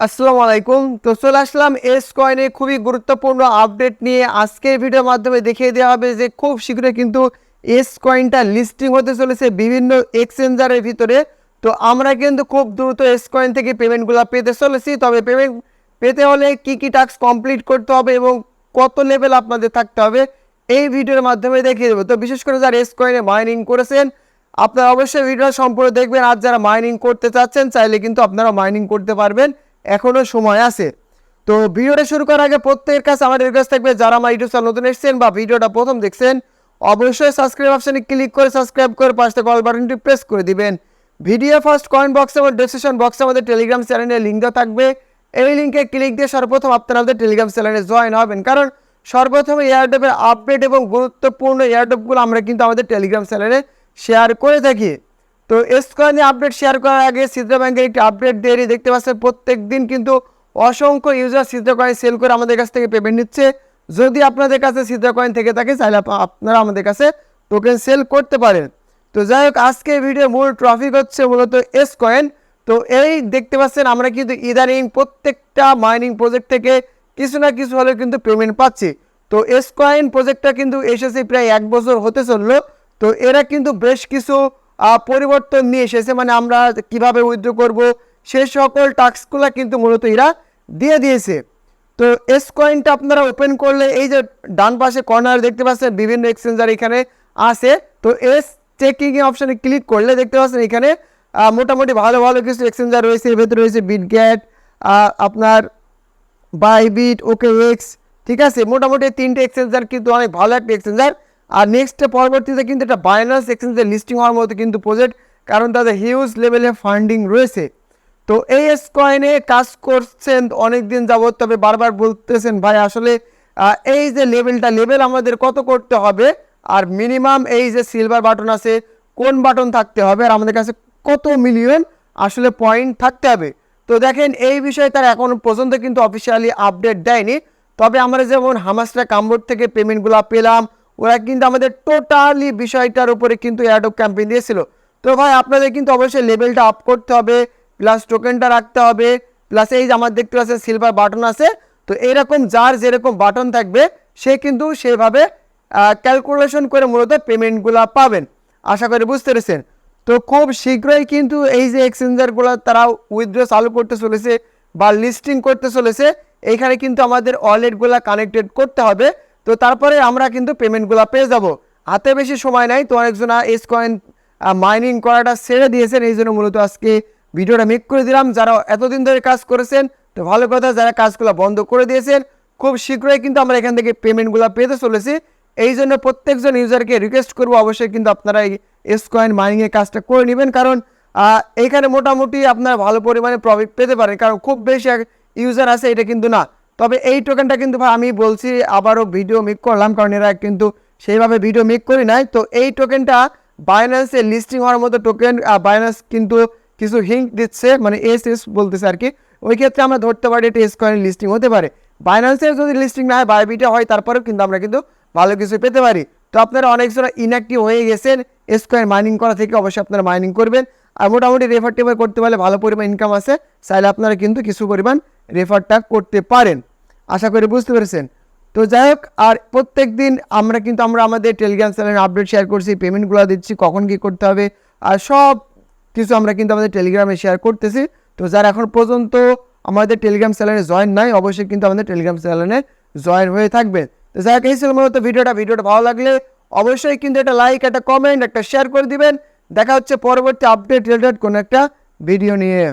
আসসালামু আলাইকুম। তো চলে আসলাম এস কয়েনে খুবই গুরুত্বপূর্ণ আপডেট নিয়ে। আজকের ভিডিওর মাধ্যমে দেখিয়ে দেওয়া হবে যে খুব শীঘ্রই কিন্তু এস কয়েনটা লিস্টিং হতে চলেছে বিভিন্ন এক্সচেঞ্জারের ভিতরে। তো আমরা কিন্তু খুব দ্রুত এস কয়েন থেকে পেমেন্টগুলো পেতে চলেছি। তবে পেমেন্ট পেতে হলে কি কি টাস্ক কমপ্লিট করতে হবে এবং কত লেভেল আপনাদের থাকতে হবে, এই ভিডিওর মাধ্যমে দেখিয়ে দেবো। তো বিশেষ করে যারা এস কয়েনে মাইনিং করেছেন, আপনারা অবশ্যই ভিডিও সম্পূর্ণ দেখবেন। আর যারা মাইনিং করতে চাচ্ছেন, চাইলে কিন্তু আপনারা মাইনিং করতে পারবেন। এখনও সময় আছে। তো ভিডিওটা শুরু করার আগে প্রত্যেকের কাছে আমার রিকোয়েস্ট থাকবে, যারা আমার ইউটিউব চ্যানেল নতুন এসেছেন বা ভিডিওটা প্রথম দেখছেন, অবশ্যই সাবস্ক্রাইব অপশনে ক্লিক করে সাবস্ক্রাইব করে পাশে কল বাটনটি প্রেস করে দিবেন। ভিডিও ফার্স্ট কয়েন বক্স এবং ডেসক্রিপশন বক্সে আমাদের টেলিগ্রাম চ্যানেলের লিঙ্ক দেওয়া থাকবে। এই লিঙ্কে ক্লিক দিয়ে সর্বপ্রথম আপনারা আমাদের টেলিগ্রাম চ্যানেলে জয়েন হবেন। কারণ সর্বপ্রথম এয়ারডেপের আপডেট এবং গুরুত্বপূর্ণ এয়ারডেপগুলো আমরা কিন্তু আমাদের টেলিগ্রাম চ্যানেলে শেয়ার করে থাকি। তো এসকয়েনে আপডেট শেয়ার করার আগে সিদ্রা ব্যাংকের একটি আপডেট দেরি দেখতে পাচ্ছেন প্রত্যেক দিন কিন্তু অসংখ্য ইউজার সিদ্রা কয়েন সেল করে আমাদের কাছ থেকে পেমেন্ট নিচ্ছে। যদি আপনাদের কাছে সিদ্রা কয়েন থেকে থাকে, তাহলে আপনারা আমাদের কাছে টোকেন সেল করতে পারেন। তো যাই হোক, আজকে ভিডিও মূল ট্রফিক হচ্ছে মূলত এস কয়েন তো এই দেখতে পাচ্ছেন আমরা কিন্তু ইদানিং প্রত্যেকটা মাইনিং প্রজেক্ট থেকে কিছু না কিছু হলেও কিন্তু পেমেন্ট পাচ্ছি। তো এস কয়েন প্রজেক্টটা কিন্তু এসেছে প্রায় এক বছর হতে চলল। তো এরা কিন্তু বেশ কিছু পরিবর্তন নিয়ে এসেছে মানে আমরা কীভাবে উইথড্র করব, সে সকল টাস্কগুলো কিন্তু মূলত এরা দিয়ে দিয়েছে। তো এস কয়েনটা আপনারা ওপেন করলে, এই যে ডান পাশে কর্নার দেখতে পাচ্ছেন, বিভিন্ন এক্সচেঞ্জার এখানে আছে। তো এস চেকিং অপশানে ক্লিক করলে দেখতে পাচ্ছেন এখানে মোটামুটি ভালো ভালো কিছু এক্সচেঞ্জার রয়েছে, এর ভেতরে রয়েছে বিটগ্যাট আপনার বাইবিট ওকে এক্স ঠিক আছে? মোটামুটি তিনটে এক্সচেঞ্জার কিন্তু অনেক ভালো একটা এক্সচেঞ্জার আর নেক্সট পরবর্তীতে কিন্তু এটা বাইনান্স এক্সচেঞ্জের লিস্টিং হওয়ার মতো কিন্তু প্রজেক্ট কারণ তাদের হিউজ লেভেলে ফান্ডিং রয়েছে। তো এই এস কয়েনে কাজ করছেন অনেক দিন যাবত তবে বারবার বলতেছেন, ভাই, আসলে এই যে লেভেলটা লেভেল আমাদের কত করতে হবে? আর মিনিমাম এই যে সিলভার বাটন আছে, কোন বাটন থাকতে হবে? আর আমাদের কাছে কত মিলিয়ন আসলে পয়েন্ট থাকতে হবে? তো দেখেন, এই বিষয়ে তারা এখন পর্যন্ত কিন্তু অফিসিয়ালি আপডেট দেয়নি। তবে আমরা যেমন হামাসরা কাম্বোড থেকে পেমেন্টগুলো পেলাম ওরা কিন্তু আমাদের টোটালি বিষয়টার উপরে কিন্তু অ্যাডপ ক্যাম্পেইন দিয়েছিল। তো ভাই, আপনাদের কিন্তু অবশ্যই লেভেলটা আপ করতে হবে প্লাস টোকেনটা রাখতে হবে প্লাস এই যে আমার দেখতে পাচ্ছেন সিলভার বাটন আছে, তো এরকম যার যেরকম বাটন থাকবে, সে কিন্তু সেভাবে ক্যালকুলেশন করে মূলত পেমেন্টগুলো পাবেন। আশা করি বুঝতে পেরেছেন। তো খুব শীঘ্রই কিন্তু এই যে এক্সচেঞ্জারগুলো তারা উইথড্র চালু করতে চলেছে বা লিস্টিং করতে চলেছে, এখানে কিন্তু আমাদের ওয়ালেটগুলো কানেক্টেড করতে হবে। তো তারপরে আমরা কিন্তু পেমেন্টগুলো পেয়ে যাব। হাতে বেশি সময় নাই, তো অনেকজনা এস কয়েন মাইনিং করাটা ছেড়ে দিয়েছেন, এই জন্য মূলত আজকে ভিডিওটা মেক করে দিলাম। যারা এতদিন ধরে কাজ করেছেন, তো ভালো কথা, যারা কাজগুলো বন্ধ করে দিয়েছেন, খুব শীঘ্রই কিন্তু আমরা এখান থেকে পেমেন্টগুলো পেতে চলেছি। এই জন্য প্রত্যেকজন ইউজারকে রিকোয়েস্ট করব, অবশ্যই কিন্তু আপনারা এই এস কয়েন মাইনিংয়ের কাজটা করে নেবেন। কারণ এখানে মোটামুটি আপনারা ভালো পরিমাণে প্রফিট পেতে পারেন। কারণ খুব বেশি ইউজার আছে, এটা কিন্তু না। তবে এই টোকেনটা কিন্তু ভাই আমি বলছি আবারও ভিডিও মেক করলাম, কারণ এরা কিন্তু সেইভাবে ভিডিও মেক করি নাই। তো এই টোকেনটা বাইন্যান্সে লিস্টিং হওয়ার মতো টোকেন বাইন্যান্স কিন্তু কিছু হিঙ্ক দিচ্ছে মানে এস এস বলতেছে আর কি। ওই ক্ষেত্রে আমরা ধরতে পারি এটা এস কয়েন লিস্টিং হতে পারে। বাইন্যান্সের যদি লিস্টিং না হয় বাইবিটা হয়, তারপরেও কিন্তু আমরা কিন্তু ভালো কিছু পেতে পারি। তো আপনারা অনেক সময় ইনঅ্যাক্টিভ হয়ে গেছেন এস কয়েন মাইনিং করা থেকে, অবশ্যই আপনারা মাইনিং করবেন। আর মোটামুটি রেফার টেফার করতে পারলে ভালো পরিমাণ ইনকাম আছে, চাইলে আপনারা কিন্তু কিছু পরিমাণ রেফারটা করতে পারেন। আশা করি বুঝতে পেরেছেন। তো যাই হোক, আর প্রত্যেক দিন আমরা কিন্তু, আমরা আমাদের টেলিগ্রাম চ্যানেলে আপডেট শেয়ার করছি পেমেন্টগুলো দিচ্ছি, কখন কী করতে হবে, আর সব কিছু আমরা কিন্তু আমাদের টেলিগ্রামে শেয়ার করতেছি। তো যারা এখন পর্যন্ত আমাদের টেলিগ্রাম চ্যানেলে জয়েন নাই, অবশ্যই কিন্তু আমাদের টেলিগ্রাম চ্যানেলে জয়েন হয়ে থাকবেন। তো যাই হোক, এই ছিল মূলত ভিডিওটা। ভিডিওটা ভালো লাগলে অবশ্যই কিন্তু একটা লাইক একটা কমেন্ট একটা শেয়ার করে দিবেন। দেখা হচ্ছে পরবর্তী আপডেট রিলেটেড কোনো একটা ভিডিও নিয়ে।